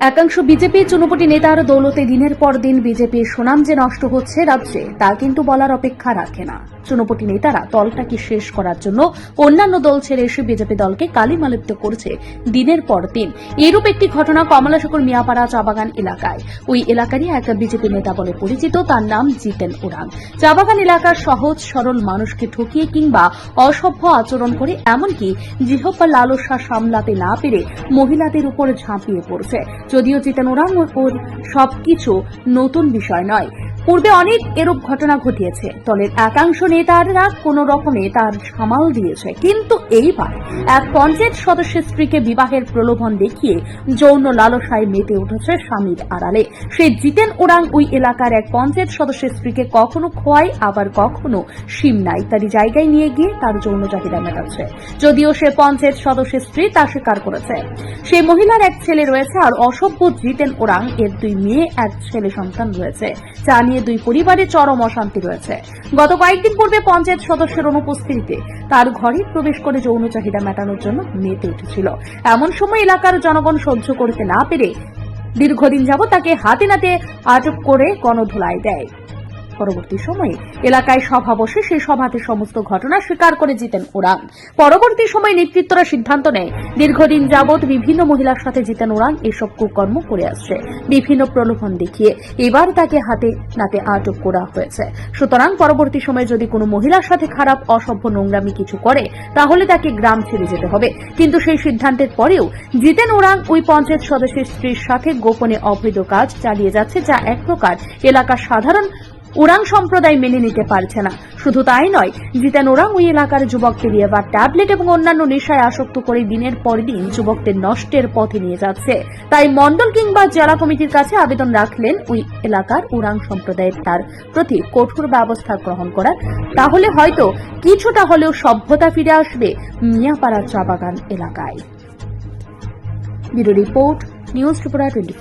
একাংশ বিজেপি চুনপটি নেতার দৌলতে দিনের পর দিন বিজেপির সুনাম যে নষ্ট হচ্ছে রাজ্যে, তা কিন্তু বলার অপেক্ষা রাখে না। চুনপটি নেতারা দলটাকে শেষ করার জন্য অন্যান্য দল ছেড়ে এসে বিজেপি দলকে কালিমালিপ্ত করছে দিনের পর দিন। এরূপ একটি ঘটনা কমলাশকর মিয়াপাড়া চাবাগান এলাকায়। ওই এলাকারই এক বিজেপি নেতা বলে পরিচিত, তার নাম জিতেন ওরাং। চাবাগান এলাকার সহজ সরল মানুষকে ঠকিয়ে কিংবা অসভ্য আচরণ করে এমনকি জিহ্বা লালসা সামলাতে না পেরে মহিলাদের উপর ঝাঁপিয়ে পড়ছে। যদিও জিতেন ওরাং সবকিছু নতুন বিষয় নয়। পূর্বে অনেক এরূপ ঘটনা ঘটিয়েছে। দলের একাংশ নেতারা কোনো রকমে তার সামাল দিয়েছে। কিন্তু এইবার এক পঞ্চায়েত সদস্যের স্ত্রীকে বিবাহের প্রলোভন দেখিয়ে যৌন লালসায় মেতে উঠেছে স্বামীর আড়ালে। সেই জিতেন ওরাং ওই এলাকার এক পঞ্চায়েত সদস্যের স্ত্রীকে কখনো খোয়ায়, আবার কখনো সিমনা ইত্যাদি জায়গায় নিয়ে গিয়ে তার যৌন চাহিদা মেটাচ্ছে। যদিও সে পঞ্চায়েত সদস্যের স্ত্রী তা স্বীকার করেছে। সেই মহিলার এক ছেলে রয়েছে আর অসভ্য জিতেন ওরাং, এর দুই মেয়ে, এক ছেলে সন্তান রয়েছে। যা নিয়ে দুই পরিবারে চরম অশান্তি রয়েছে। গত কয়েকদিন পূর্বে পঞ্চায়েত সদস্যের অনুপস্থিতিতে তার ঘরে প্রবেশ করে যৌন চাহিদা মেটানোর জন্য মেতে উঠেছিল। এমন সময় এলাকার জনগণ সহ্য করতে না পেরে দীর্ঘদিন যাব তাকে হাতে নাতে আটক করে গণধোলায় দেয়। পরবর্তী সময়ে। এলাকায় সভা বসে সেই সভাতে সমস্ত ঘটনা স্বীকার করে জিতেন ওরাং। পরবর্তী সময়ে নেতৃত্বরা সিদ্ধান্ত নেয়, দীর্ঘদিন যাবৎ বিভিন্ন মহিলার সাথে জিতেন ওরাং, এসব কুকর্ম করে আসছে। বিভিন্ন প্রলোভন দেখিয়ে এবার তাকে হাতে নাতে আটক করা হয়েছে। সুতরাং পরবর্তী সময়ে যদি কোনো মহিলার সাথে খারাপ, অসভ্য নোংরামি কিছু করে, তাহলে তাকে গ্রাম ছেড়ে যেতে হবে। কিন্তু সেই সিদ্ধান্তের পরেও জিতেন ওরাং ওই পঞ্চায়েত সদস্যের স্ত্রীর সাথে গোপনে অবৈধ কাজ চালিয়ে যাচ্ছে, যা এক প্রকার এলাকার সাধারণ ওরাং সম্প্রদায় মেনে নিতে পারছে না। শুধু তাই নয়, জিতেন ওরাং ওই এলাকার যুবককে দিয়ে বা ট্যাবলেট এবং অন্যান্য নেশায় আসক্ত করে দিনের পর দিন যুবকদের নষ্টের পথে নিয়ে যাচ্ছে। তাই মন্ডল কিংবা জেলা কমিটির কাছে আবেদন রাখলেন ওই এলাকার ওরাং সম্প্রদায়ের তার প্রতি কঠোর ব্যবস্থা গ্রহণ করার। তাহলে হয়তো কিছুটা হলেও সভ্যতা ফিরে আসবে মিয়াপাড়া চা বাগান এলাকায়। Bureau report, news Tripura twenty